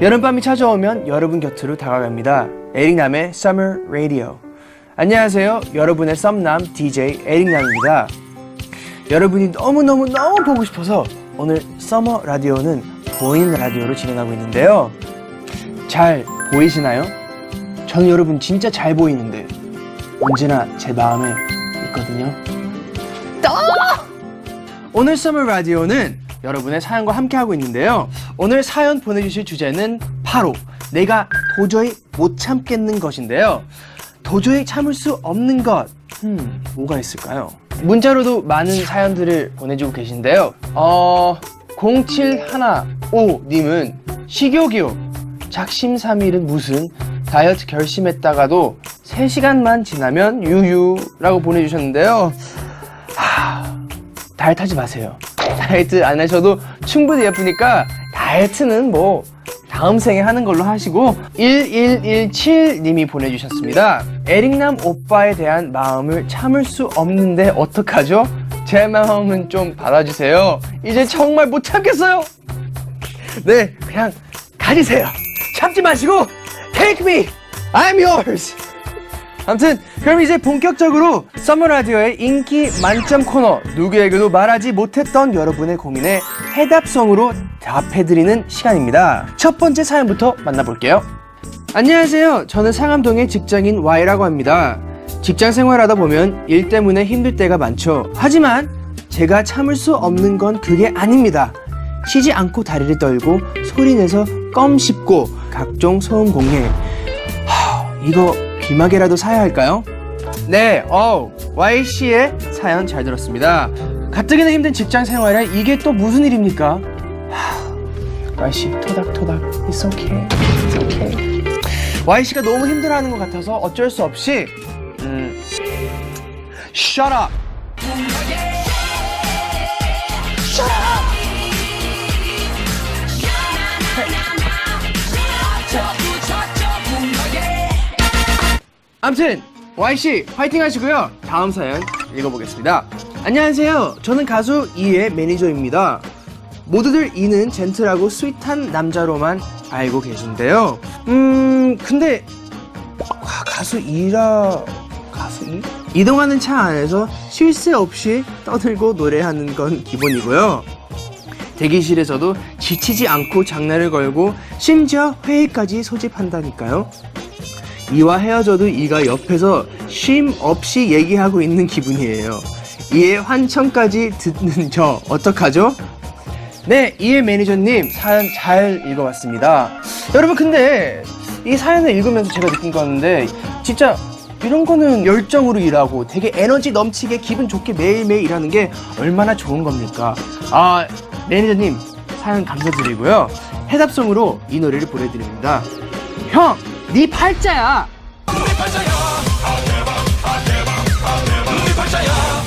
여름밤이 찾아오면 여러분 곁으로 다가갑니다. 에릭남의 Summer Radio. 안녕하세요. 여러분의 썸남 DJ 에릭남입니다. 여러분이 너무너무 너무 보고 싶어서 오늘 서머 라디오는 보이는 라디오로 진행하고 있는데요. 잘 보이시나요? 저는 여러분 진짜 잘 보이는데 언제나 제 마음에 있거든요. 오늘 서머 라디오는 여러분의 사연과 함께하고 있는데요. 오늘 사연 보내주실 주제는 바로 내가 도저히 못 참겠는 것인데요. 도저히 참을 수 없는 것. 음, 뭐가 있을까요? 문자로도 많은 사연들을 보내주고 계신데요. 어, 0715님은 식욕이요. 작심삼일은 무슨 다이어트 결심했다가도 3시간만 지나면 유유라고 보내주셨는데요. 다이어트 하지 마세요. 다이어트 안 하셔도 충분히 예쁘니까 다이어트는 뭐 다음 생에 하는 걸로 하시고 1117님이 보내주셨습니다. 에릭남 오빠에 대한 마음을 참을 수 없는데 어떡하죠? 제 마음은 좀 받아주세요. 이제 정말 못 참겠어요. 네, 그냥 가지세요. 참지 마시고 take me, I'm yours. 아무튼 그럼 이제 본격적으로 서머 라디오의 인기 만점 코너 누구에게도 말하지 못했던 여러분의 고민에 해답성으로 답해드리는 시간입니다. 첫 번째 사연부터 만나볼게요. 안녕하세요. 저는 상암동의 직장인 Y라고 합니다. 직장 생활하다 보면 일 때문에 힘들 때가 많죠. 하지만 제가 참을 수 없는 건 그게 아닙니다. 쉬지 않고 다리를 떨고 소리내서 껌 씹고 각종 소음 공해 하, 이거 비마개라도 사야 할까요? 네, 어, Y씨의 사연 잘 들었습니다. 가뜩이나 힘든 직장 생활에 이게 또 무슨 일입니까? 하, Y씨, 토닥토닥, it's okay, it's okay. Y씨가 너무 힘들어하는 것 같아서 어쩔 수 없이, 음, shut up! shut up! 암튼 Y씨 화이팅 하시고요. 다음 사연 읽어보겠습니다. 안녕하세요. 저는 가수 이의 매니저입니다. 모두들 이는 젠틀하고 스윗한 남자로만 알고 계신데요. 음 근데 아, 가수 이라 가수 이? 이동하는 차 안에서 쉴 새 없이 떠들고 노래하는 건 기본이고요. 대기실에서도 지치지 않고 장난을 걸고 심지어 회의까지 소집한다니까요 이와 헤어져도 이가 옆에서 쉼 없이 얘기하고 있는 기분이에요. 이의 환청까지 듣는 저 어떡하죠? 네, 이의 매니저님 사연 잘 읽어봤습니다. 여러분 근데 이 사연을 읽으면서 제가 느낀 건데 진짜 이런 거는 열정으로 일하고 되게 에너지 넘치게 기분 좋게 매일매일 일하는 게 얼마나 좋은 겁니까? 아, 매니저님 사연 감사드리고요. 해답송으로 이 노래를 보내드립니다. 형! 네 팔자야.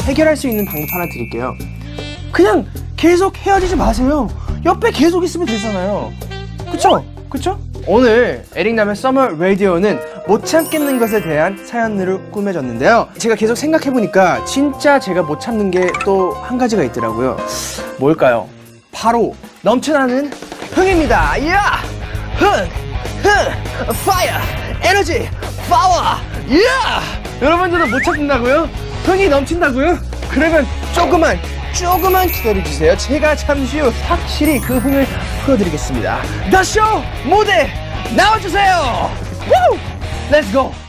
해결할 수 있는 방법 하나 드릴게요. 그냥 계속 헤어지지 마세요. 옆에 계속 있으면 되잖아요. 그쵸? 그쵸? 오늘 에릭남의 서머 라디오는 못 참겠는 것에 대한 사연으로 꾸며졌는데요. 제가 계속 생각해보니까 진짜 제가 못 참는 게 또 한 가지가 있더라고요. 뭘까요? 바로 넘쳐나는 흥입니다. 야! 흥! 흥! 파이어! 에너지! 파워! 야! 여러분들도 못 참는다고요? 흥이 넘친다고요? 그러면 조금만 조금만 기다려주세요. 제가 잠시 후 확실히 그 흥을 풀어드리겠습니다. 더쇼 무대 나와주세요. 우! Go.